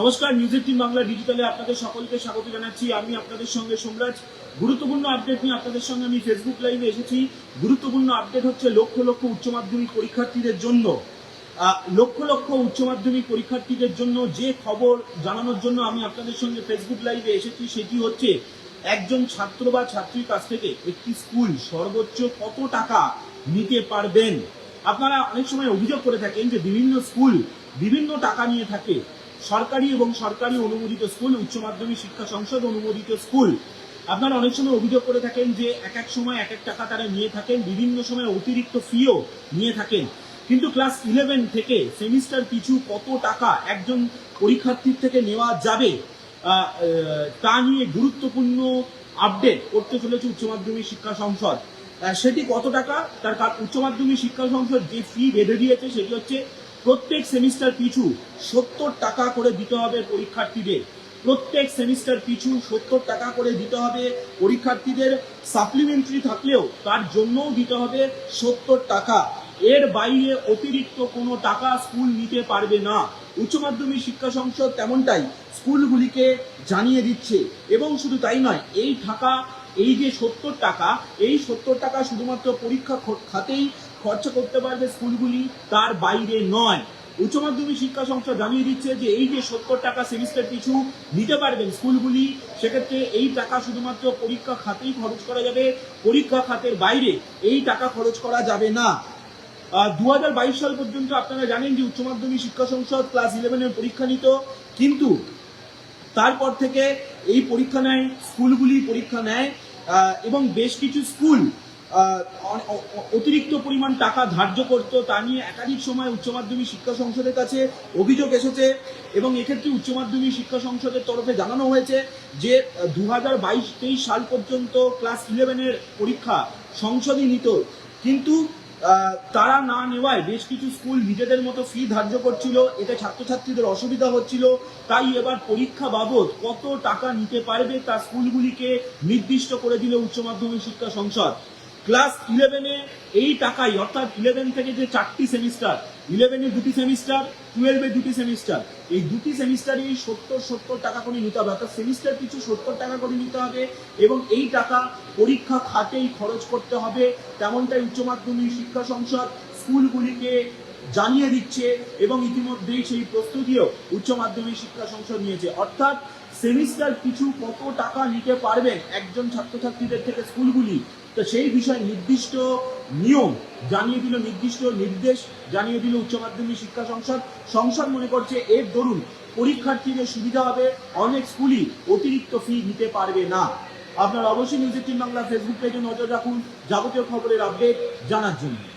নমস্কার news eighteen Bangla ডিজিটালে আপনাদের সকলকে স্বাগত জানাচ্ছি। আমি আপনাদের সঙ্গে সোমরাজ। গুরুত্বপূর্ণ আপডেট নিয়ে আপনাদের সঙ্গে আমি ফেসবুক লাইভে এসেছি। গুরুত্বপূর্ণ আপডেট হচ্ছে লক্ষ লক্ষ উচ্চ মাধ্যমিক পরীক্ষার্থীদের জন্য। লক্ষ লক্ষ উচ্চ মাধ্যমিক পরীক্ষার্থীদের জন্য যে খবর জানানোর জন্য আমি আপনাদের সঙ্গে ফেসবুক লাইভে এসেছি, সেটি হচ্ছে একজন ছাত্র বা ছাত্রীর কাছ থেকে একটি স্কুল সর্বোচ্চ কত টাকা নিতে পারবেন? আপনারা অনেক সময় অভিযোগ করে থাকেন যে বিভিন্ন স্কুল বিভিন্ন টাকা নিয়ে থাকে। সরকারি এবং সরকারি অনুমোদিত স্কুল, উচ্চ মাধ্যমিক শিক্ষা সংসদ অনুমোদিত স্কুল। আপনারা অনেক সময় অভিযোগ করে থাকেন যে এক এক সময় এক এক টাকা তারা নিয়ে থাকেন, বিভিন্ন সময় অতিরিক্ত ফিও নিয়ে থাকেন। কিন্তু ক্লাস ইলেভেন থেকে সেমিস্টার পিছু কত টাকা একজন পরীক্ষার্থীর থেকে নেওয়া যাবে তা নিয়ে গুরুত্বপূর্ণ আপডেট করতে চলেছে উচ্চ মাধ্যমিক শিক্ষা সংসদ। সেটি কত টাকা? তার উচ্চ মাধ্যমিক শিক্ষা সংসদ যে ফি বেঁধে দিয়েছে সেটি হচ্ছে প্রত্যেক সেমিস্টার পিছু সত্তর টাকা করে দিতে হবে পরীক্ষার্থীদের। প্রত্যেক সেমিস্টার পিছু সত্তর টাকা করে দিতে হবে পরীক্ষার্থীদের। সাপ্লিমেন্টারি থাকলেও তার জন্যও দিতে হবে সত্তর টাকা। এর বাইরে অতিরিক্ত কোনো টাকা স্কুল নিতে পারবে না। উচ্চ মাধ্যমিক শিক্ষা সংসদ তেমনটাই স্কুলগুলিকে জানিয়ে দিচ্ছে। এবং শুধু তাই নয়, এই টাকা, এই যে সত্তর টাকা, এই সত্তর টাকা শুধুমাত্র পরীক্ষা খাতেই খরচা করতে পারবে স্কুলগুলি, তার বাইরে নয়। উচ্চ মাধ্যমিক শিক্ষা সংস্থা জানিয়ে দিচ্ছে যে এই যে সত্তর টাকা সেমিস্টার পিছু নিতে পারবেন স্কুলগুলি, সেক্ষেত্রে এই টাকা শুধুমাত্র পরীক্ষা খাতেই খরচ করা যাবে। পরীক্ষা খাতের বাইরে এই টাকা খরচ করা যাবে না। দু হাজার বাইশ সাল পর্যন্ত আপনারা জানেন যে উচ্চ মাধ্যমিক শিক্ষা সংসদ ক্লাস ইলেভেনের পরীক্ষা নিত, কিন্তু তারপর থেকে এই পরীক্ষা নেয়, স্কুলগুলি পরীক্ষা নেয় এবং বেশ কিছু স্কুল অতিরিক্ত পরিমাণ টাকা ধার্য করতো, তা নিয়ে একাধিক সময় উচ্চ মাধ্যমিক শিক্ষা সংসদের কাছে অভিযোগ এসেছে এবং এক্ষেত্রে উচ্চ মাধ্যমিক শিক্ষা সংসদের তরফে জানানো হয়েছে যে দু হাজার বাইশ, তেইশ সাল পর্যন্ত ক্লাস ইলেভেনের পরীক্ষা সংসদই নিত। কিন্তু তারা না নেওয়ায় বেশ কিছু স্কুল নিজেদের মতো ফি ধার্য করছিল, এতে ছাত্রছাত্রীদের অসুবিধা হচ্ছিল। তাই এবার পরীক্ষা বাবদ কত টাকা নিতে পারবে তা স্কুলগুলিকে নির্দিষ্ট করে দিল উচ্চ মাধ্যমিক শিক্ষা সংসদ। ক্লাস ইলেভেনে এই টাকাই, অর্থাৎ ইলেভেন থেকে যে চারটি সেমিস্টার ইলেভেনে দুটি সেমিস্টার টুয়েলভে দুটি সেমিস্টার এই দুটি সেমিস্টারেই সত্তর সত্তর টাকা করে নিতে হবে। অর্থাৎ সেমিস্টার পিছু সত্তর টাকা করে নিতে হবে এবং এই টাকা পরীক্ষা খাতেই খরচ করতে হবে। তেমনটাই উচ্চ মাধ্যমিক শিক্ষা সংসদ স্কুলগুলিকে জানিয়ে দিচ্ছে এবং ইতিমধ্যেই সেই প্রস্তুতিও উচ্চ মাধ্যমিক শিক্ষা সংসদ নিয়েছে। অর্থাৎ সেমিস্টার কিছু কত টাকা নিতে পারবেন একজন ছাত্রছাত্রীদের থেকে স্কুলগুলি? তো সেই বিষয়ে নির্দিষ্ট নিয়ম জানিয়ে দিল, নির্দিষ্ট নির্দেশ জানিয়ে দিল উচ্চ মাধ্যমিক শিক্ষা সংসদ। সংসদ মনে করছে, এর দরুন পরীক্ষার্থীদের সুবিধা হবে, অনেক স্কুলই অতিরিক্ত ফি নিতে পারবে না। আপনারা অবশ্যই নিউজ এইটিন বাংলা ফেসবুক পেজে নজর রাখুন, যাবতীয় খবরের আপডেট জানার জন্য।